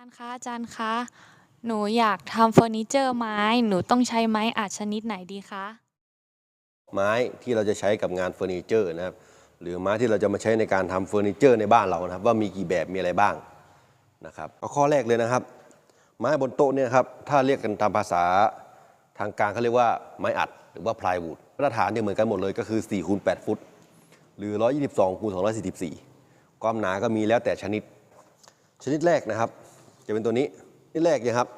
ารย์คะอาจารย์คะ หนูอยากทำเฟอร์นิเจอร์ไม้ หนูต้องใช้ไม้อัดชนิดไหนดีคะ ไม้ที่เราจะใช้กับงานเฟอร์นิเจอร์นะครับ หรือไม้ที่เราจะมาใช้ในการทำเฟอร์นิเจอร์ในบ้านเรานะครับ ว่ามีกี่แบบมีอะไรบ้างนะครับเอาข้อแรกเลยนะครับ ไม้บนโต๊ะเนี่ยครับถ้าเรียกกันตามภาษาทางการเขาเรียกว่าไม้อัดหรือว่าพลายวูดมาตรฐานเนี่ยเหมือนกันหมดเลยก็คือ4คูณ8ฟุต หรือ 122คูณ244 ความหนาก็มีแล้วแต่ชนิด ชนิดแรกนะครับ จะเป็นตัวนี้นิดแรกนยครับ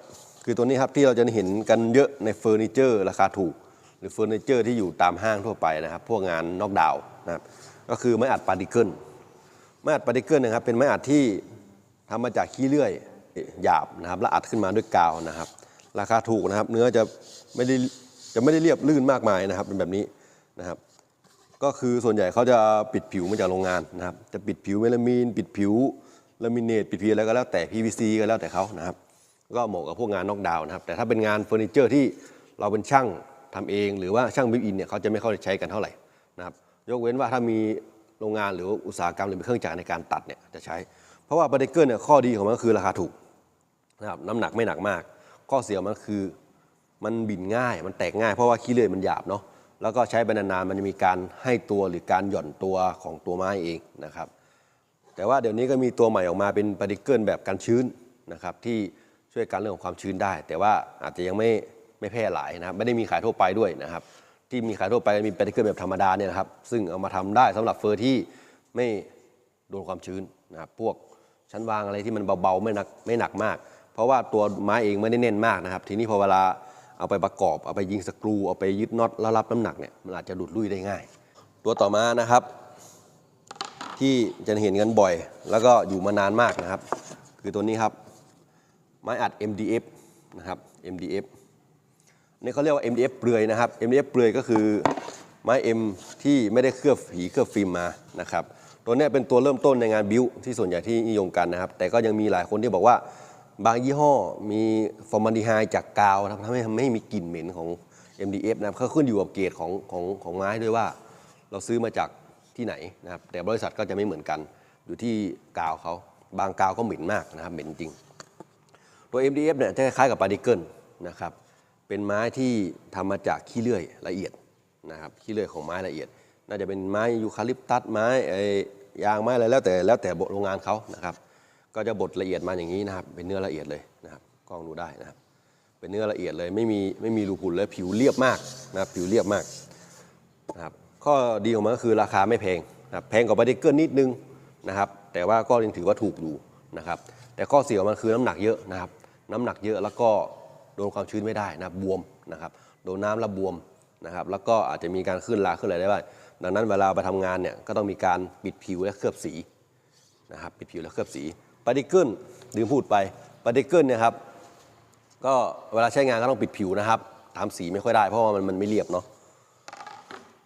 คือตัวนี้ครับที่เราจะเห็นกันเยอะในเฟอร์นิเจอร์ราคาถูก หรือเฟอร์นิเจอร์ที่อยู่ตามห้างทั่วไปนะครับ พวกงานนอกดาวนะครับก็คือไม้อัดปาร์ติเคิลไม้อัดปาร์ติเคิลนะครับเป็นไม้อัดที่ทำมาจากขี้เลื่อยหยาบนะครับแล้วอัดขึ้นมาด้วยกาวนะครับ ราคาถูกนะครับ เนื้อจะไม่ได้จะไม่ได้เรียบลื่นมากมายนะครับ เป็นแบบนี้นะครับ ก็คือส่วนใหญ่เขาจะปิดผิวมาจากโรงงานนะครับ จะปิดผิวเมลามีน ปิดผิว ลามิเนตปิดผิวอะไรก็แล้วแต่ PVC ก็แล้วแต่เขานะครับ ก็เหมาะกับพวกงานนอกดาวนะครับ แต่ถ้าเป็นงานเฟอร์นิเจอร์ที่เราเป็นช่างทำเอง หรือว่าช่างบิวอินเนี่ยเขาจะไม่ค่อยใช้กันเท่าไหร่นะครับ ยกเว้นว่าถ้ามีโรงงานหรืออุตสาหกรรมหรือมีเครื่องจักรในการตัดเนี่ยจะใช้ เพราะว่าบาร์เดเกอร์เนี่ยข้อดีของมันก็คือราคาถูกนะครับน้ำหนักไม่หนักมาก ข้อเสียมันคือมันบินง่าย มันแตกง่ายเพราะว่าขี้เลื่อยมันหยาบเนาะแล้วก็ใช้ไปนานๆมันจะมีการให้ตัวหรือการหย่อนตัวของตัวไม้เองนะครับ แต่ว่าเดี๋ยวนี้ก็มีตัวใหม่ออกมาเป็นปาร์ติเกิลแบบกันชื้นนะครับที่ช่วยกันเรื่องของความชื้นได้ แต่ว่าอาจจะยังไม่ไม่แพร่หลายนะครับไม่ได้มีขายทั่วไปด้วยนะครับ ที่มีขายทั่วไปมีปาร์ติเกิลแบบธรรมดาเนี่ยนะครับซึ่งเอามาทำได้สำหรับเฟอร์ที่ไม่โดนความชื้นนะครับพวกชั้นวางอะไรที่มันเบาๆไม่หนักไม่หนักมาก เพราะว่าตัวไม้เองไม่ได้แน่นมากนะครับ ทีนี้พอเวลาเอาไปประกอบ เอาไปยิงสกรูเอาไปยึดน็อตแล้วรับน้ำหนักเนี่ยมันอาจจะดุดลุ่ยได้ง่าย ตัวต่อมานะครับ ที่จะเห็นกันบ่อย แล้วก็อยู่มานานมากนะครับ คือตัวนี้ครับ ไม้อัด MDF นะครับ MDF นี่เขาเรียกว่า MDF เปลือยนะครับ MDF เปลือยก็คือไม้ M ที่ไม่ได้เคลือบผีเคลือบฟิล์มมานะครับตัวนี้เป็นตัวเริ่มต้นในงานบิวที่ส่วนใหญ่ที่นิยมกันนะครับ แต่ก็ยังมีหลายคนที่บอกว่าบางยี่ห้อมีฟอร์มาลดีไฮด์จากกาวนะทำให้ทำให้มีกลิ่นเหม็นของ MDF นะครับเขาขึ้นอยู่กับเกรดของของของไม้ด้วยว่า เราซื้อมาจาก ที่ไหนนะครับแต่บริษัทก็จะไม่เหมือนกัน อยู่ที่กาวเขาบางกาวก็เหม็นมากนะครับเหม็นจริง ตัว MDF เนี่ยจะคล้ายกับปาร์ติเกิลนะครับเป็นไม้ที่ทำมาจากขี้เลื่อยละเอียดนะครับขี้เลื่อยของไม้ละเอียด น่าจะเป็นไม้ยูคาลิปตัสไม้ไอ้ยางไม้อะไรแล้วแต่แล้วแต่โรงงานเขานะครับ ก็จะบดละเอียดมาอย่างนี้นะครับ เป็นเนื้อละเอียดเลยนะครับกล้องดูได้นะครับ เป็นเนื้อละเอียดเลยไม่มีไม่มีรูพุนเลยผิวเรียบมากนะครับผิวเรียบมากนะครับ ข้อดีของมันก็คือราคาไม่แพงนะแพงกว่าบาร์ดิเกิลนิดนึงนะครับ แต่ว่าก็ยังถือว่าถูกอยู่นะครับ แต่ข้อเสียของมันคือน้ำหนักเยอะนะครับ น้ำหนักเยอะแล้วก็โดนความชื้นไม่ได้นะบบวมนะครับ โดนน้ำแล้วบวมนะครับ แล้วก็อาจจะมีการขึ้นราขึ้นอะไรได้บ้างดังนั้นเวลาไปทำงานเนี่ยก็ต้องมีการปิดผิวและเคลือบสีนะครับ ปิดผิวและเคลือบสีปาร์ติเกิลลืมพูดไปปาร์ติเกิลเนี่ยครับก็เวลาใช้งานก็ต้องปิดผิวนะครับทำสีไม่ค่อยได้เพราะว่ามันมันไม่เรียบเนาะ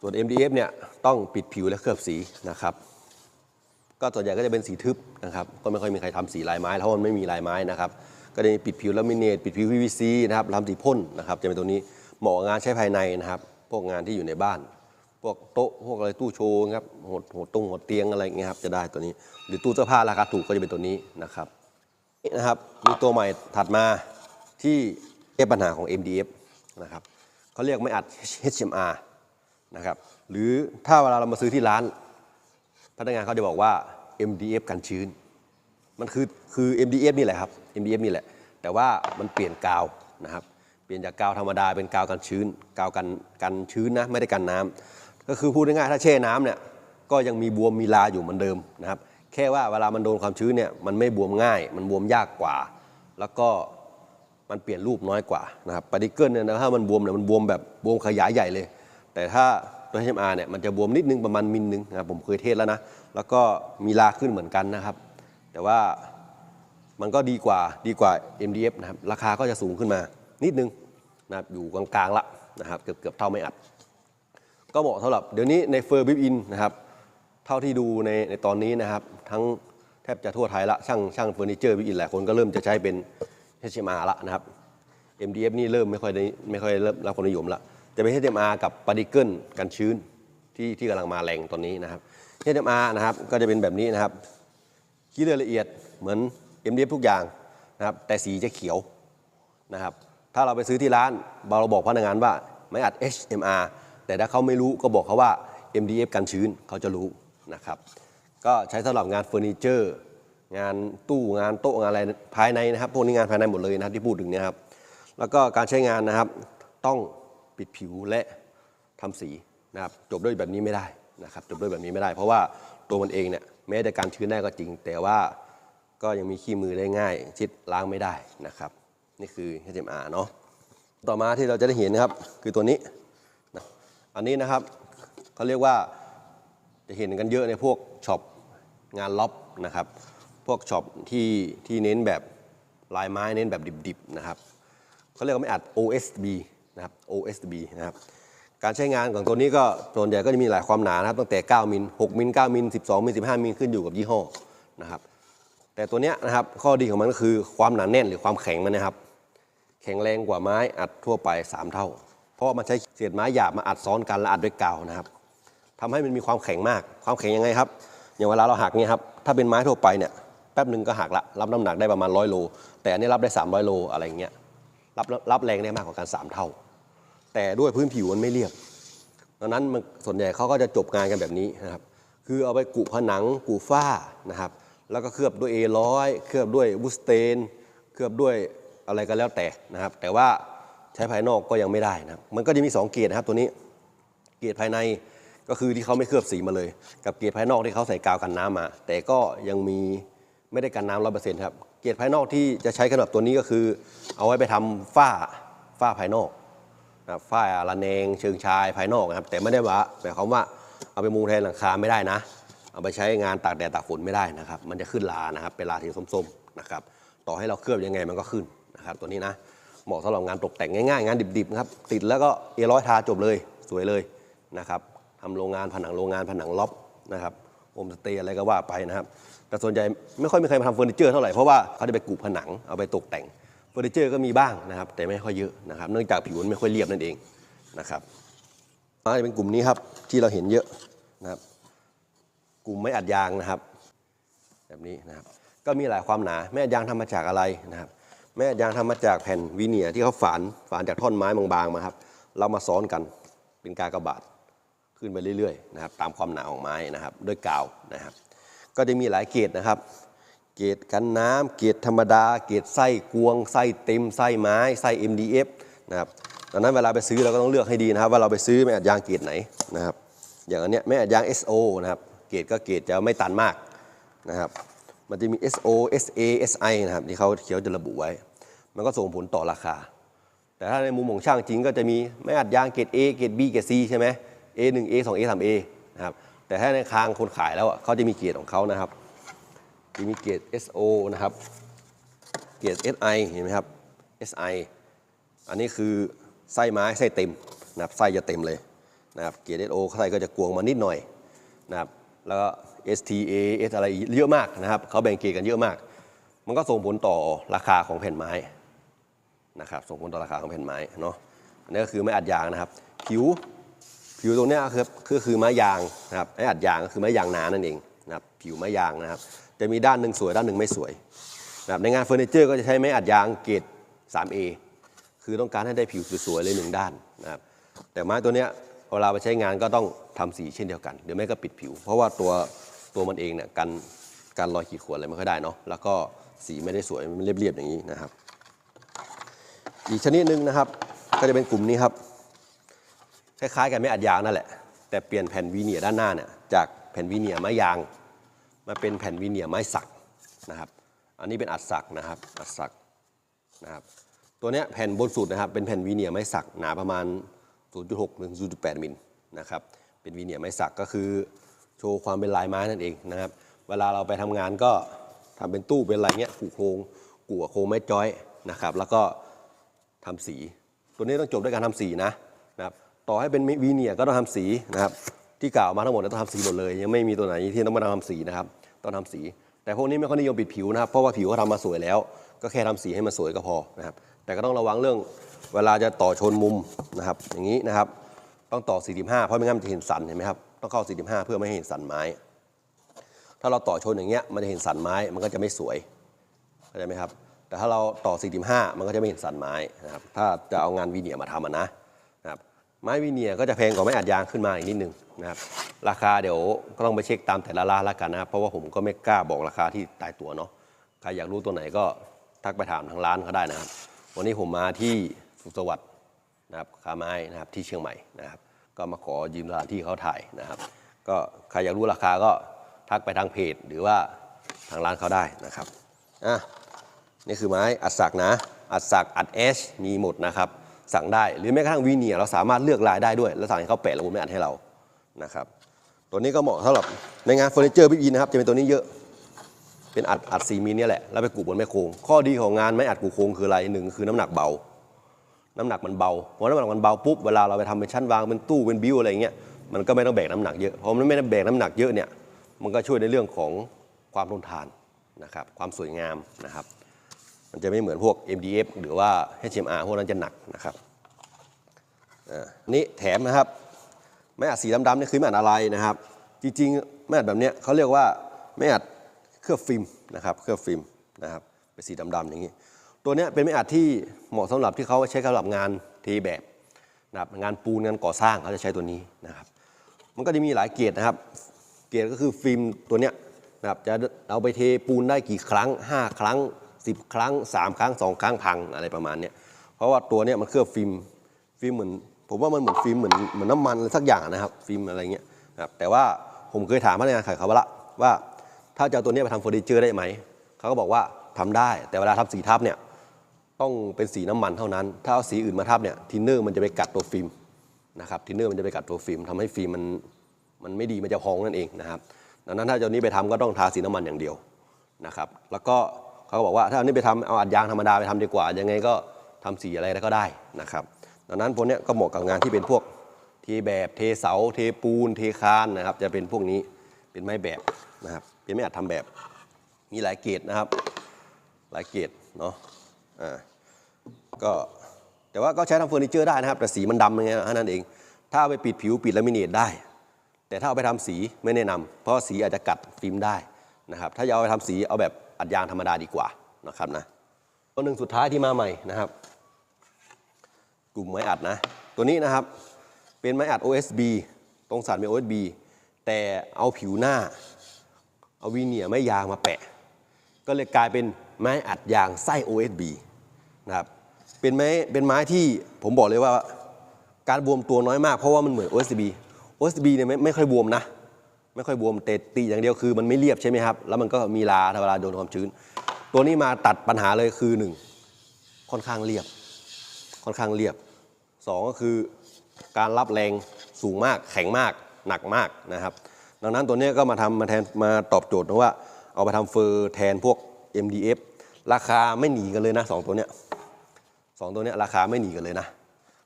ส่วน MDF เนี่ยต้องปิดผิวและเคลือบสีนะครับ ก็ส่วนใหญ่ก็จะเป็นสีทึบนะครับ ก็ไม่ค่อยมีใครทำสีลายไม้เพราะมันไม่มีลายไม้นะครับ ก็จะมีปิดผิวลามิเนตปิดผิว PVC นะครับทำสีพ่นนะครับจะเป็นตัวนี้เหมาะงานใช้ภายในนะครับ พวกงานที่อยู่ในบ้าน พวกโต๊ะพวกอะไรตู้โชว์ครับหดหดตรงหดเตียงอะไรเงี้ยครับจะได้ตัวนี้ หรือตู้เสื้อผ้าราคาถูกก็จะเป็นตัวนี้นะครับนี่นะครับมีตัวใหม่ถัดมาที่แก้ปัญหาของ MDF นะครับเขาเรียกไม่อัด HMR นะครับหรือถ้าเวลาเรามาซื้อที่ร้าน พนักงานเขาจะบอกว่า MDF กันชื้น มันคือคือ MDF นี่แหละครับ MDF นี่แหละ แต่ว่ามันเปลี่ยนกาวนะครับ เปลี่ยนจากกาวธรรมดาเป็นกาวกันชื้น กาวกันกันชื้นนะไม่ได้กันน้ำก็คือพูดง่ายๆถ้าแช่น้ำเนี่ยก็ยังมีบวมมีลาอยู่เหมือนเดิมนะครับ แค่ว่าเวลามันโดนความชื้นเนี่ยมันไม่บวมง่าย มันบวมยากกว่า แล้วก็มันเปลี่ยนรูปน้อยกว่านะครับปาร์ติเกิลเนี่ยนะถ้ามันบวมเนี่ยมันบวมแบบบวมขยายใหญ่เลย แต่ถ้าตัว HMR เนี่ยมันจะบวมนิดนึงประมาณมิลนึงนะครับผมเคยเทสแล้วนะ แล้วก็มีลาขึ้นเหมือนกันนะครับ แต่ว่ามันก็ดีกว่าดีกว่า MDF นะครับราคาก็จะสูงขึ้นมานิดนึงนะครับอยู่กลางๆละนะครับเกือบเกือบเท่าไม่อัด ก็เหมาะสำหรับเดี๋ยวนี้ในเฟอร์บิ i อินนะครับเท่าที่ดูในในตอนนี้นะครับ ทั้งแทบจะทั่วไทยละช่างช่างเฟอร์นิเจอร์บิ i อินหลายคนก็เริ่มจะใช้เป็น HMR ละนะครับ MDF นี่เริ่มไม่ค่อยได้ไม่ค่อยเริ่มรับความนิยมละ จะเป็น HMR กับปาร์ติเกิลกันชื้นที่ที่กำลังมาแรงตอนนี้นะครับ HMR นะครับก็จะเป็นแบบนี้นะครับขี้เลือละเอียดเหมือน MDF ทุกอย่างนะครับแต่สีจะเขียวนะครับถ้าเราไปซื้อที่ร้านเราบอกพนักงานว่าไม่อัด HMR แต่ถ้าเขาไม่รู้ก็บอกเขาว่า MDF กันชื้นเขาจะรู้นะครับก็ใช้สำหรับงานเฟอร์นิเจอร์ งานตู้งานโต๊ะงานอะไรภายในนะครับพวกนี้งานภายในหมดเลยนะครับที่พูดถึงเนี่ยครับแล้วก็การใช้งานนะครับต้อง ปิดผิวและทำสีนะครับจบด้วยแบบนี้ไม่ได้นะครับจบด้วยแบบนี้ไม่ได้ เพราะว่าตัวมันเองเนี่ยแม้จะการชื้นได้ก็จริง แต่ว่าก็ยังมีขี้มือได้ง่าย ชิดล้างไม่ได้นะครับ นี่คือ HMR เนาะต่อมาที่เราจะได้เห็นนะครับคือตัวนี้นะอันนี้นะครับเขาเรียกว่าจะเห็นกันเยอะในพวกช็อปงานล็อบนะครับพวกช็อปที่ที่เน้นแบบลายไม้เน้นแบบดิบๆนะครับเขาเรียกว่าไม่อัด OSB นะครับ OSB นะครับการใช้งานของตัวนี้ก็ส่วนใหญ่ก็จะมีหลายความหนานะครับตั้งแต่ 9 มิล 6 มิล 9 มิล 12 มิล 15 มิลขึ้นอยู่กับยี่ห้อนะครับแต่ตัวเนี้ยนะครับข้อดีของมันก็คือความหนาแน่นหรือความแข็งมันนะครับ แข็งแรงกว่าไม้อัดทั่วไป 3 เท่า เพราะมันใช้เศษไม้หยาบมาอัดซ้อนกันและอัดด้วยกาวนะครับทำให้มันมีความแข็งมาก ความแข็งยังไงครับอย่างเวลาเราหักเนี่ยครับถ้าเป็นไม้ทั่วไปเนี่ยแป๊บหนึ่งก็หักละรับน้ำหนักได้ประมาณร้อยโลแต่อันนี้รับได้ 300โลอะไรอย่างเงี้ยรับรับแรงได้มากกว่ากัน 3 เท่า แต่ด้วยพื้นผิวมันไม่เรียบดังนั้นมันส่วนใหญ่เขาก็จะจบงานกันแบบนี้นะครับ คือเอาไปกุผนังกุฝ้านะครับ แล้วก็เคลือบด้วยเอร้อยเคลือบด้วยวูสเตน เคลือบด้วยอะไรก็แล้วแต่นะครับ แต่ว่าใช้ภายนอกก็ยังไม่ได้นะครับ มันก็จะมีสองเกรดนะครับตัวนี้เกรดภายในก็คือที่เขาไม่เคลือบสีมาเลย กับเกรดภายนอกที่เขาใส่กาวกันน้ำมา แต่ก็ยังมีไม่ได้กันน้ำร้อยเปอร์เซ็นต์ครับเกรดภายนอกที่จะใช้กันแบบตัวนี้ก็คือ เอาไว้ไปทำฝ้าฝ้าภายนอก นะครับฝ้าระแนงเชิงชายภายนอกนะครับ แต่ไม่ได้ว่าหมายความว่าเอาไปมุงแทนหลังคาไม่ได้นะ เอาไปใช้งานตากแดดตากฝนไม่ได้นะครับ มันจะขึ้นลานะครับ เป็นลาสีส้มๆนะครับ ต่อให้เราเคลือบยังไงมันก็ขึ้นนะครับ ตัวนี้นะเหมาะสำหรับงานตกแต่งง่ายๆ งานดิบๆนะครับติดแล้วก็เอร้อยทาจบเลยสวยเลยนะครับทำโรงงานผนังโรงงานผนังล็อบนะครับโฮมสเตย์อะไรก็ว่าไปนะครับ แต่ส่วนใหญ่ไม่ค่อยมีใครมาทำเฟอร์นิเจอร์เท่าไหร่เพราะว่าเขาจะไปกุผนังเอาไปตกแต่ง ฟอร์นิเจอร์ก็มีบ้างนะครับ แต่ไม่ค่อยเยอะนะครับ เนื่องจากผิวมันไม่ค่อยเรียบนั่นเองนะครับมาจะเป็นกลุ่มนี้ครับที่เราเห็นเยอะนะครับ กลุ่มไม้อัดยางนะครับ แบบนี้นะครับ ก็มีหลายความหนาแม่อัดยางทำมาจากอะไรนะครับแม่อัดยางทำมาจากแผ่นวีเนียที่เขาฝานฝานจากท่อนไม้บางๆมาครับ เรามาซ้อนกันเป็นกากบาทขึ้นไปเรื่อยๆนะครับ ตามความหนาของไม้นะครับ ด้วยกาวนะครับ ก็จะมีหลายเกรดนะครับ เกรดกันน้ำเกรดธรรมดา เกรดไส้กวงไส้เต็มไส้ไม้ไส้ MDF นะครับดังนั้นเวลาไปซื้อเราก็ต้องเลือกให้ดีนะครับ ว่าเราไปซื้อแม่อัดยางเกรดไหนนะครับ อย่างอันเนี้ยแม่อัดยาง SO นะครับเกรดก็เกรดจะไม่ตันมากนะครับ มันจะมี SO SA SI นะครับที่เขาเขียวจะระบุไว้ มันก็ส่งผลต่อราคา แต่ถ้าในมุมของช่างจริงก็จะมีไม่อัดยางเกรด A เกรด B เกรด C ใช่ไหม A 1 A 2 A 3 A นะครับแต่ถ้าในคางคนขายแล้วเขาจะมีเกรดของเขานะครับ จะมีเกรด SO นะครับ เกรด SI เห็นไหมครับ SI อันนี้คือไส้ไม้ไส้เต็มนะครับไส้จะเต็มเลยนะครับเกรด SO ไส้ก็จะกวงมานิดหน่อยนะครับแล้วก็ STA S อะไรเยอะมากนะครับเขาแบ่งเกรดกันเยอะมาก มันก็ส่งผลต่อราคาของแผ่นไม้นะครับส่งผลต่อราคาของแผ่นไม้เนาะอันนี้ก็คือไม้อัดยางนะครับ ผิวผิวตรงนี้คือคือไม้ยางนะครับไม้อัดยางก็คือไม้ยางหนานั่นเองนะครับผิวไม้ยางนะครับ จะมีด้านหนึ่งสวยด้านหนึ่งไม่สวยนะครับในงานเฟอร์นิเจอร์ก็จะใช้ไม้อัดยางเกรด 3A คือต้องการให้ได้ผิวสวยๆเลยหนึ่งด้านนะครับแต่ไม้ตัวเนี้ยเวลาไปใช้งานก็ต้องทำสีเช่นเดียวกันหรือไม่ก็ปิดผิว เพราะว่าตัวตัวมันเองเนี่ยกันการรอยขีดข่วนอะไรไม่ค่อยได้เนาะแล้วก็สีไม่ได้สวยมันเรียบๆอย่างนี้นะครับ อีกชนิดหนึ่งนะครับก็จะเป็นกลุ่มนี้ครับคล้ายๆกันไม่อัดยางนั่นแหละแต่เปลี่ยนแผ่นวีเนียร์ด้านหน้าเนี่ยจากแผ่นวีเนียร์ไม้ยาง มาเป็นแผ่นวีเนียร์ไม้สักนะครับ อันนี้เป็นอัดสักนะครับ อัดสักนะครับ ตัวนี้แผ่นบนสุดนะครับ เป็นแผ่นวีเนียร์ไม้สักหนาประมาณ 0.6ถึง0.8มิลนะครับ เป็นวีเนียร์ไม้สักก็คือโชว์ความเป็นลายไม้นั่นเองนะครับ เวลาเราไปทำงานก็ทำเป็นตู้เป็นอะไรเงี้ยกูโครงกูกับโครงไม้จ้อยนะครับ แล้วก็ทำสี ตัวนี้ต้องจบด้วยการทำสีนะนะครับ ต่อให้เป็นวีเนียร์ก็ต้องทำสีนะครับ ที่กล่าวมาทั้งหมดต้องทำสีหมดเลย ยังไม่มีตัวไหนที่ต้องมาทำสีนะครับต้องทำสี แต่พวกนี้ไม่ค่อยนิยมปิดผิวนะครับเพราะว่าผิวเขาทำมาสวยแล้ว ก็แค่ทำสีให้มันสวยก็พอนะครับแต่ก็ต้องระวังเรื่องเวลาจะต่อชนมุมนะครับอย่างนี้นะครับต้องต่อ 45 เพราะไม่งั้นมันจะเห็นสันเห็นไหมครับต้องเข้า 45 เพื่อไม่ให้เห็นสันไม้ ถ้าเราต่อชนอย่างเงี้ยมันจะเห็นสันไม้มันก็จะไม่สวยเข้าใจไหมครับแต่ถ้าเราต่อ 45 มันก็จะไม่เห็นสันไม้นะครับถ้าจะเอางานวีเนียร์มาทำนะ ไม้วีเนียก็จะแพงกว่าไม้อัดยางขึ้นมาอีกนิดนึงนะครับราคาเดี๋ยวก็ต้องไปเช็คตามแต่ละร้านละกันนะครับเพราะว่าผมก็ไม่กล้าบอกราคาที่ตายตัวเนาะใครอยากรู้ตัวไหนก็ทักไปถามทางร้านเขาได้นะครับ วันนี้ผมมาที่สุขสวัสดิ์นะครับค้าไม้นะครับที่เชียงใหม่นะครับ ก็มาขอยืมสถานที่เขาถ่ายนะครับ ก็ใครอยากรู้ราคาก็ทักไปทางเพจหรือว่าทางร้านเขาได้นะครับอะนี่คือไม้อัดสักนะ อัดสักอัดเอชมีหมดนะครับ สั่งได้ หรือแม้กระทั่งวีเนียเราสามารถเลือกลายได้ด้วย แล้วสั่งให้เขาแปะแล้วผมไม่อัดให้เรานะครับตัวนี้ก็เหมาะสำหรับในงานเฟอร์นิเจอร์พี่ยินนะครับจะเป็นตัวนี้เยอะเป็นอัดอัดซีมิลเนี่ยแหละแล้วไปกูบนแม่โครงข้อดีของงานไม้อัดกูโครงคืออะไรหนึ่งคือน้ำหนักเบา น้ำหนักมันเบาพอน้ำหนักมันเบาปุ๊บเวลาเราไปทำเป็นชั้นวางเป็นตู้เป็นบิวอะไรเงี้ยมันก็ไม่ต้องแบกน้ำหนักเยอะเพราะมันไม่ได้แบกน้ำหนักเยอะเนี่ยมันก็ช่วยในเรื่องของความทนทานนะครับความสวยงามนะครับ มันจะไม่เหมือนพวก MDF หรือว่า HMR พวกนั้นจะหนักนะครับอ่านี่แถมนะครับไม้อัดสีดำๆนี่คือไม้อัดอะไรนะครับ จริงๆไม้อัดแบบเนี้ยเขาเรียกว่าไม้อัดเคลือบฟิล์มนะครับเคลือบฟิล์มนะครับเป็นสีดำๆอย่างนี้ ตัวเนี้ยเป็นไม้อัดที่เหมาะสำหรับที่เขาใช้สำหรับงานเทแบบนะครับงานปูนงานก่อสร้างเขาจะใช้ตัวนี้นะครับมันก็จะมีหลายเกรดนะครับ เกรดก็คือฟิล์มตัวเนี้ยนะครับจะเอาไปเทปูนได้กี่ครั้ง 5 ครั้ง 10 ครั้ง 3 ครั้ง 2 ครั้งพังอะไรประมาณเนี้ยเพราะว่าตัวเนี้ยมันเคลือบฟิล์มฟิล์มเหมือนผมว่ามันเหมือนฟิล์มเหมือนเหมือนน้ำมันอะไรสักอย่างนะครับฟิล์มอะไรเงี้ยนะครับแต่ว่าผมเคยถามพนักงานขายเขาว่าละว่า ถ้าจะเอาตัวเนี้ยไปทำเฟอร์นิเจอร์ได้ไหมเขาก็บอกว่าทำได้ แต่เวลาทับสีทับเนี่ยต้องเป็นสีน้ำมันเท่านั้น ถ้าเอาสีอื่นมาทับเนี่ยทินเนอร์มันจะไปกัดตัวฟิล์มนะครับทินเนอร์มันจะไปกัดตัวฟิล์มทำให้ฟิล์มมันมันไม่ดีมันจะพองนั่นเองนะครับดังนั้นถ้าเจ้านี้ไปทำก็ต้องทาสีน้ำมันอย่างเดียวนะครับ แล้วก็ เขาก็บอกว่าถ้าเอานี้ไปทำเอาอัดยางธรรมดาไปทำดีกว่า ยังไงก็ทำสีอะไรก็ได้นะครับ ดังนั้นพวกเนี้ยก็เหมาะกับงานที่เป็นพวกเทแบบเทเสา เทปูน เทคานนะครับ จะเป็นพวกนี้เป็นไม้แบบนะครับ เป็นไม้อัดทำแบบมีหลายเกรดนะครับ หลายเกรดเนาะอ่าก็แต่ว่าก็ใช้ทำเฟอร์นิเจอร์ได้นะครับ แต่สีมันดำอย่างเงี้ยเท่านั้นเอง ถ้าเอาไปปิดผิวปิดลามิเนตได้ แต่ถ้าเอาไปทำสีไม่แนะนำเพราะสีอาจจะกัดฟิล์มได้นะครับ ถ้าจะเอาไปทำสีเอาแบบ อัดยางธรรมดาดีกว่านะครับนะตัวหนึ่งสุดท้ายที่มาใหม่นะครับ กลุ่มไม้อัดนะ ตัวนี้นะครับเป็นไม้อัด OSB ตรงสันเป็น OSB แต่เอาผิวหน้า เอาวีเนียร์ไม้ยางมาแปะ ก็เลยกลายเป็นไม้อัดยางไส้ OSB นะครับเป็นไม้เป็นไม้ที่ผมบอกเลยว่าการบวมตัวน้อยมากเพราะว่ามันเหมือน OSB OSB เนี่ยไม่ไม่ค่อยบวมนะ ไม่ค่อยบวมแต่ตีอย่างเดียวคือมันไม่เรียบใช่ไหมครับ แล้วมันก็มีลาเวลาโดนความชื้น ตัวนี้มาตัดปัญหาเลยคือหนึ่งค่อนข้างเรียบ ค่อนข้างเรียบสองก็คือการรับแรงสูงมากแข็งมากหนักมากนะครับ ดังนั้นตัวนี้ก็มาทำมาแทนมาตอบโจทย์นะว่า เอาไปทำเฟอร์แทนพวก MDF ราคาไม่หนีกันเลยนะสองตัวเนี้ยสองตัวเนี้ยราคาไม่หนีกันเลยนะ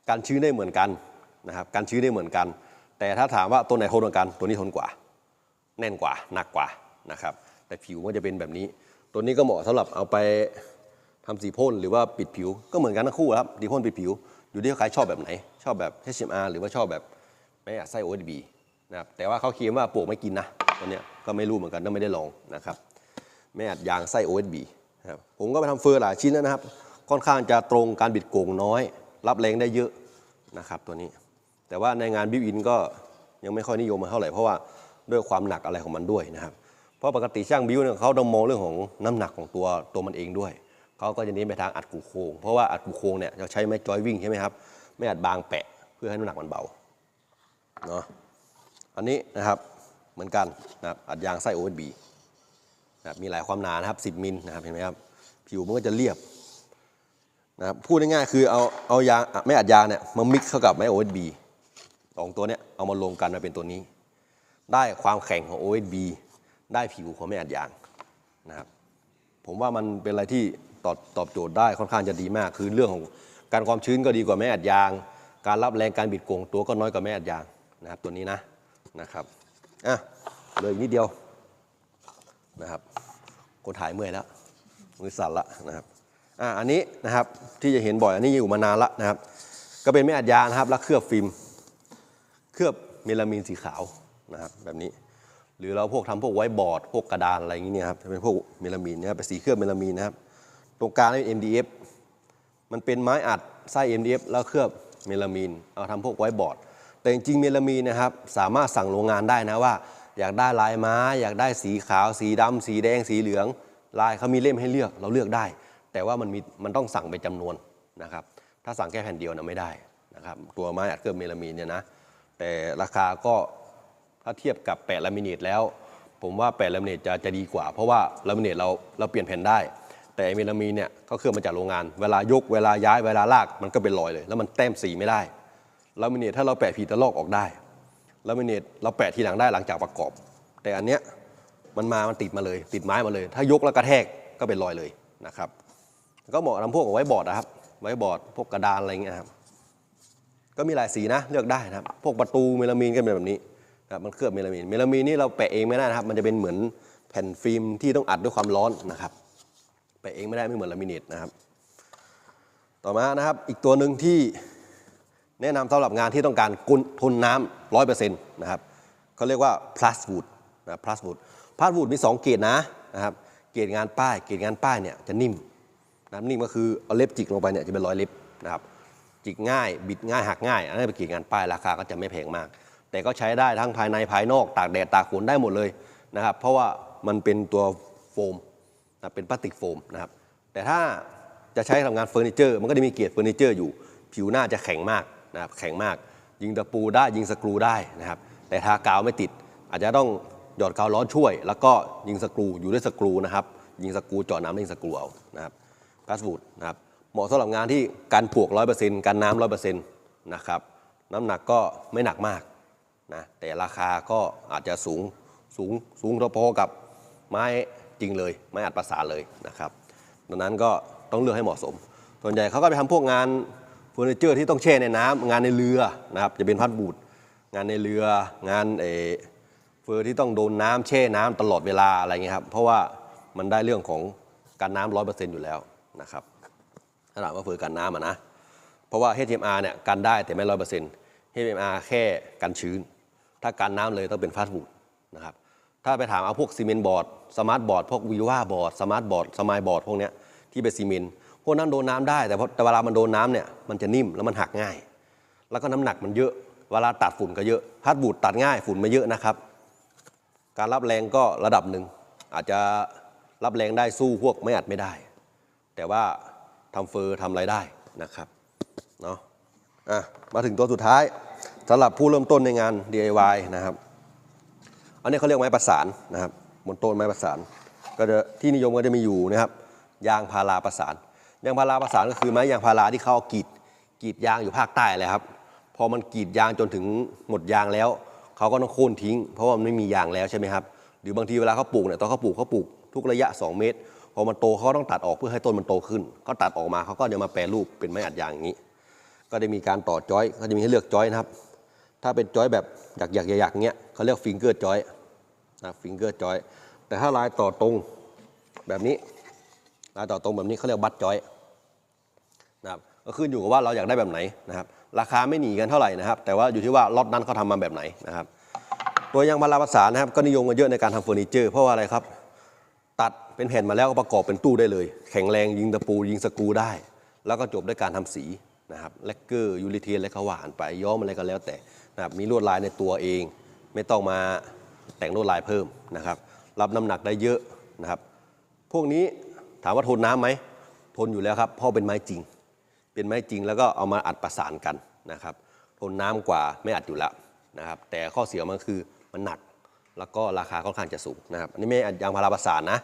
การชื้นได้เหมือนกันนะครับการชื้นได้เหมือนกัน แต่ถ้าถามว่าตัวไหนทนกว่ากันตัวนี้ทนกว่า แน่นกว่าหนักกว่านะครับ แต่ผิวมันจะเป็นแบบนี้ ตัวนี้ก็เหมาะสำหรับเอาไปทำสีพ่นหรือว่าปิดผิวก็เหมือนกันทั้งคู่ครับสีพ่นปิดผิว อยู่ที่ใครชอบแบบไหน ชอบแบบ HMR หรือว่าชอบแบบไม่อัดไส้ OSB นะครับแต่ว่าเขาเคลมว่าปลวกไม่กินนะตัวเนี้ยก็ไม่รู้เหมือนกันต้องไม่ได้ลองนะครับไม่อัดยางไส้ OSB นะครับผมก็ไปทำเฟอร์หลายชิ้นแล้วนะครับ ค่อนข้างจะตรงการบิดโก่งน้อย รับแรงได้เยอะนะครับตัวนี้ แต่ว่าในงานบิวอินก็ยังไม่ค่อยนิยมมาเท่าไหร่เพราะว่า ด้วยความหนักอะไรของมันด้วยนะครับ เพราะปกติช่างบิวเนี่ยเขาต้องมองเรื่องของน้ำหนักของตัวตัวมันเองด้วยเขาก็จะเน้นไปทางอัดกูโคงเพราะว่าอัดกูโคงเนี่ยจะใช้ไม้จอยวิ่งใช่ไหมครับไม่อัดบางแปะเพื่อให้น้ำหนักมันเบาเนาะอันนี้นะครับเหมือนกันนะครับอัดยางไส้ OSB นะครับมีหลายความหนานะครับ 10มิลนะครับเห็นไหมครับผิวมันก็จะเรียบนะครับพูดง่ายๆคือเอาเอายางไม่อัดยางเนี่ยมามิกเข้ากับไม้ OSB สองตัวเนี้ยเอามารวมกันมาเป็นตัวนี้ ได้ความแข็งของ OSB ได้ผิวของไม่อัดยางนะครับผมว่ามันเป็นอะไรที่ตอบตอบโจทย์ได้ค่อนข้างจะดีมาก คือเรื่องของการความชื้นก็ดีกว่าแม่อัดยาง การรับแรงการบิดโกงตัวก็น้อยกว่าแม่อัดยางนะครับตัวนี้นะนะครับอะเลยนิดเดียวนะครับคนถ่ายเมื่อยแล้วมือสั่นละนะครับอะอันนี้นะครับที่จะเห็นบ่อยอันนี้อยู่มานานละนะครับ ก็เป็นแม่อัดยางนะครับแล้วเคลือบฟิล์มเคลือบเมลามีนสีขาว นะครับแบบนี้ หรือเราพวกทำพวกไว้บอร์ดพวกกระดานอะไรอย่างนี้เนี่ยครับจะเป็นพวกเมลามีนนะครับเป็นสีเคลือบเมลามีนนะครับตรงกลางนี่ MDF มันเป็นไม้อัดไส้ MDF แล้วเคลือบเมลามีนเอาทำพวกไว้บอร์ด แต่จริงๆเมลามีนนะครับสามารถสั่งโรงงานได้นะว่า อยากได้ลายไม้อยากได้สีขาว สีดำสีแดงสีเหลือง ลายเขามีเล่มให้เลือกเราเลือกได้ แต่ว่ามันมีมันต้องสั่งเป็นจำนวนนะครับถ้าสั่งแค่แผ่นเดียวนะไม่ได้นะครับตัวไม้อัดเคลือบเมลามีนเนี่ยนะแต่ราคาก็ ถ้าเทียบกับแปะลามิเนตแล้ว ผมว่าแปะลามิเนตจะจะดีกว่า เพราะว่าลามิเนตเราเราเปลี่ยนแผ่นได้ แต่เมลามีนเนี่ยก็เคลือบมาจากโรงงาน เวลายกเวลาย้ายเวลาลากมันก็เป็นรอยเลย แล้วมันแต้มสีไม่ได้ลามิเนตถ้าเราแปะผีตะลอกออกได้ลามิเนตเราแปะทีหลังได้หลังจากประกอบ แต่อันเนี้ยมันมา มันติดมาเลย ติดไม้มาเลย ถ้ายกแล้วกระแทกก็เป็นรอยเลยนะครับ ก็เหมาะทำพวกไว้บอร์ดนะครับ ไว้บอร์ดพวกกระดานอะไรเงี้ยครับ ก็มีหลายสีนะ เลือกได้นะครับ พวกประตูเมลามีนก็เป็นแบบนี้ นะครับมันเคลือบเมลามีนเมลามีนนี่เราแปะเองไม่ได้นะครับ มันจะเป็นเหมือนแผ่นฟิล์มที่ต้องอัดด้วยความร้อนนะครับแปะเองไม่ได้ไม่เหมือนลามิเนตนะครับ ต่อมานะครับอีกตัวหนึ่งที่แนะนำสำหรับงานที่ต้องการกุนทนน้ำร้อยเปอร์เซ็นต์นะครับเขาเรียกว่า plus wood นะ plus wood plus wood มี 2 เกรดนะนะครับเกรดงานป้าย เกรดงานป้ายเนี่ยจะนิ่มนะนิ่มก็คือเอาเล็บจิกลงไปเนี่ยจะเป็นรอยเล็บนะครับจิกง่ายบิดง่ายหักง่าย อันนั้เป็นเกรดงานป้ายราคาก็จะไม่แพงมาก แต่ก็ใช้ได้ทั้งภายในภายนอก ตากแดดตากฝนได้หมดเลยนะครับ เพราะว่ามันเป็นตัวโฟมนะเป็นพลาสติกโฟมนะครับ แต่ถ้าจะใช้ทำงานเฟอร์นิเจอร์ มันก็จะมีเกรดเฟอร์นิเจอร์อยู่ ผิวหน้าจะแข็งมากนะครับแข็งมาก ยิงตะปูได้ยิงสกรูได้นะครับ แต่ทากาวไม่ติด อาจจะต้องหยอดกาวร้อนช่วย แล้วก็ยิงสกรูอยู่ด้วยสกรูนะครับ ยิงสกรูเจาะน้ำยิงสกรูเอานะครับพลาสบูดนะครับเหมาะสำหรับงานที่การปลวกร้อยเปอร์เซ็นต์การน้ำร้อยเปอร์เซ็นต์นะครับน้ำหนักก็ไม่หนักมาก นะแต่ราคาก็อาจจะสูงสูงสูงพอๆกับไม้จริงเลยไม้อัดประสานเลยนะครับดังนั้นก็ต้องเลือกให้เหมาะสม ส่วนใหญ่เขาก็ไปทำพวกงานเฟอร์นิเจอร์ที่ต้องแช่ในน้ำงานในเรือนะครับจะเป็นพัดบูดงานในเรืองานเอเฟอร์ที่ต้องโดนน้ำแช่น้ำตลอดเวลาอะไรเงี้ยครับเพราะว่ามันได้เรื่องของการน้ำร้อยเปอร์เซ็นต์อยู่แล้วนะครับถ้าถามว่าเฟอร์กันน้ำอะนะเพราะว่า HMR เนี่ยกันได้แต่ไม่ร้อยเปอร์เซ็นต์ HMR แค่กันชื้น ถ้ากันน้ำเลยต้องเป็นฟาสต์ฟูดนะครับถ้าไปถามเอาพวกซีเมนต์บอร์ดสมาร์ทบอร์ดพวกวีว่าบอร์ดสมาร์ทบอร์ดสมายบอร์ดพวกเนี้ยที่เป็นซีเมนต์พวกนั้นโดนน้ำได้แต่พอแต่เวลามันโดนน้ำเนี่ยมันจะนิ่มแล้วมันหักง่าย แล้วก็น้ำหนักมันเยอะเวลาตัดฝุ่นก็เยอะพาสบูดตัดง่ายฝุ่นไม่เยอะนะครับ การรับแรงก็ระดับหนึ่งอาจจะรับแรงได้สู้พวกไม่อัดไม่ได้ แต่ว่าทำเฟอร์ทำอะไรได้นะครับเนาะอะมาถึงตัวสุดท้าย สำหรับผู้เริ่มต้นในงาน DIY นะครับ อันนี้เขาเรียกไม้ประสานนะครับบนต้นไม้ประสาน ก็จะที่นิยมก็จะมีอยู่นะครับยางพาราประสาน ยางพาราประสานก็คือไม้ยางพาราที่เขาเากรีดกรีดยางอยู่ภาคใต้เลยครับ พอมันกรีดยางจนถึงหมดยางแล้วเขาก็ต้องโค่นทิ้ง เพราะว่ามันไม่มียางแล้วใช่ไหมครับ หรือบางทีเวลาเขาปลูกเนี่ยตอนเขาปลูกเขาปลูกทุกระยะ 2 เมตร พอมันโตเขาก็ต้องตัดออกเพื่อให้ต้นมันโตขึ้นเขาตัดออกมาเขาก็จะมาแปรรูปเป็นไม้อัดยางอย่างนี้ ก็จะมีการต่อจอยก็จะมีให้เลือกจอยนะครับ ถ้าเป็นจอยแบบอยากอยากอยากๆเงี้ยเขาเรียกฟิงเกอร์จอยนะฟิงเกอร์จอยแต่ถ้าลายต่อตรงแบบนี้ลายต่อตรงแบบนี้เขาเรียกบัตจอยนะครับก็ขึ้นอยู่กับว่าเราอยากได้แบบไหนนะครับ ราคาไม่หนีกันเท่าไหร่นะครับ แต่ว่าอยู่ที่ว่าล็อตนั้นเขาทำมาแบบไหนนะครับ ตัวยางพาราประสานะครับ ก็นิยมกันเยอะในการทำเฟอร์นิเจอร์เพราะว่าอะไรครับ ตัดเป็นแผ่นมาแล้วก็ประกอบเป็นตู้ได้เลย แข็งแรงยิงตะปูยิงสกูได้ แล้วก็จบด้วยการทำสีนะครับแลกเกอร์ยูริเทนอะไรเขาว่านไปย้อมอะไรก็แล้วแต่ นะครับมีลวดลายในตัวเอง ไม่ต้องมาแต่งลวดลายเพิ่มนะครับ รับน้ำหนักได้เยอะนะครับ พวกนี้ถามว่าทนน้ำไหมทนอยู่แล้วครับเพราะเป็นไม้จริง เป็นไม้จริงแล้วก็เอามาอัดประสานกันนะครับ ทนน้ำกว่าไม่อัดอยู่แล้วนะครับ แต่ข้อเสียมันคือมันหนักแล้วก็ราคาค่อนข้างจะสูงนะครับ อันนี้ไม่อัดยางพาราประสานนะ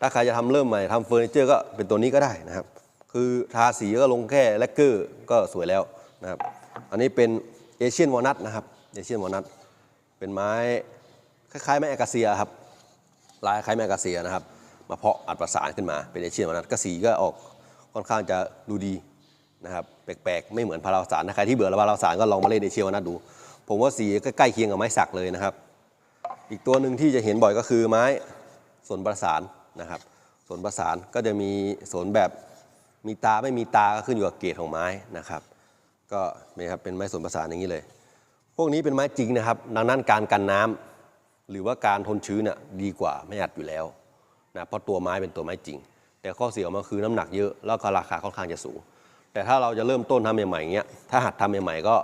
ถ้าใครจะทำเริ่มใหม่ทำเฟอร์นิเจอร์ก็เป็นตัวนี้ก็ได้นะครับ คือทาสีก็ลงแค่แลกเกอร์ก็สวยแล้วนะครับ อันนี้เป็น เอเชียนวอลนัทนะครับเอเชียนวอลนัทเป็นไม้คล้ายๆไม้แอคาเซียครับลายคล้ายแมกกาเซียนะครับ มาเพาะอัดประสานขึ้นมาเป็นเอเชียนวานัทก็สีก็ออกค่อนข้างจะดูดีนะครับแปลกๆ ไม่เหมือนพาราสานถ้าใครที่เบื่อพาราสานก็ลองมาเล่นเอเชียนวานัทดู ผมว่าสีก็ใกล้เคียงกับไม้สักเลยนะครับ อีกตัวหนึ่งที่จะเห็นบ่อยก็คือไม้สนประสานนะครับสนประสานก็จะมีสนแบบมีตาไม่มีตาก็ขึ้นอยู่กับเกรดของไม้นะครับ ก็นี่ครับเป็นไม้สนประสานอย่างนี้เลย พวกนี้เป็นไม้จริงนะครับ ดังนั้นการกันน้ำหรือว่าการทนชื้นน่ะดีกว่าไม่อัดอยู่แล้วนะเพราะตัวไม้เป็นตัวไม้จริง แต่ข้อเสียของมันคือน้ำหนักเยอะแล้วก็ราคาค่อนข้างจะสูง แต่ถ้าเราจะเริ่มต้นทำใหม่ๆอย่างเงี้ยถ้าหัดทำใหม่ๆก็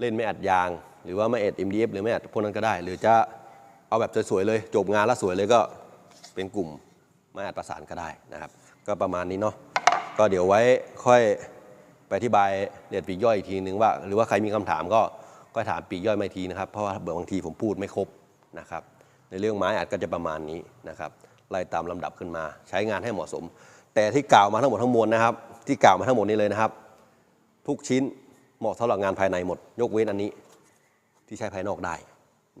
เล่นไม่อัดยาง หรือว่าไม่อัด MDF หรือไม่อัดพวกนั้นก็ได้ หรือจะเอาแบบสวยๆเลย จบงานแล้วสวยเลยก็เป็นกลุ่มไม่อัดประสานก็ได้นะครับ ก็ประมาณนี้เนาะก็เดี๋ยวไว้ค่อย ไปอธิบายเรียนปีกย่อยอีกทีนึงว่า หรือว่าใครมีคำถามก็ก็ถามปีกย่อยมาทีนะครับ เพราะว่าบางทีผมพูดไม่ครบนะครับ ในเรื่องไม้อัดก็จะประมาณนี้นะครับไล่ตามลำดับขึ้นมา ใช้งานให้เหมาะสม แต่ที่กล่าวมาทั้งหมดทั้งมวลนะครับ ที่กล่าวมาทั้งหมดนี้เลยนะครับ ทุกชิ้นเหมาะสำหรับงานภายในหมด ยกเว้นอันนี้ที่ใช้ภายนอกได้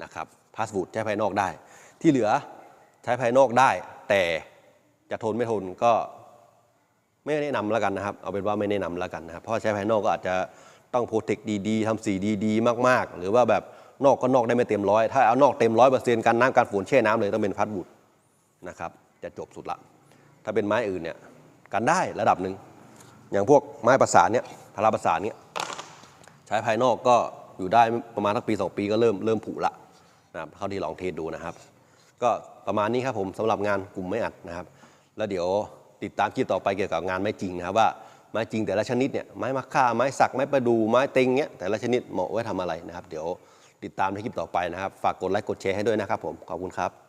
นะครับพาสบูดใช้ภายนอกได้ ที่เหลือใช้ภายนอกได้ แต่จะทนไม่ทนก็ ไม่แนะนำแล้วกันนะครับ เอาเป็นว่าไม่แนะนำแล้วกันนะครับเพราะใช้ภายนอกก็อาจจะต้องโปรเทคดีๆทำสีดีๆ มากๆ หรือว่าแบบนอกก็นอกได้ไม่เต็มร้อยถ้าเอานอกเต็มร้อยเปอร์เซ็นต์การน้ำการฝนแช่น้ำเลยต้องเป็นพาสบูดนะครับ จะจบสุดละ ถ้าเป็นไม้อื่นเนี่ยกันได้ระดับหนึ่งอย่างพวกไม้ประสานเนี่ยพาราประสานเนี่ยใช้ภายนอกก็อยู่ได้ประมาณสักปี 2 ปีก็เริ่มเริ่มผุละนะครับเข้าที่ลองเทสดูนะครับ ก็ประมาณนี้ครับผมสำหรับงานกลุ่มไม้อัดนะครับ แล้วเดี๋ยว ติดตามคลิปต่อไปเกี่ยวกับงานไม้จริงนะครับว่าไม้จริงแต่ละชนิดเนี่ยไม้มะค่าไม้สักไม้ประดูไม้เต็งเนี่ยแต่ละชนิดเหมาะไว้ทำอะไรนะครับ เดี๋ยวติดตามในคลิปต่อไปนะครับ ฝากกดไลค์กดแชร์ให้ด้วยนะครับผมขอบคุณครับ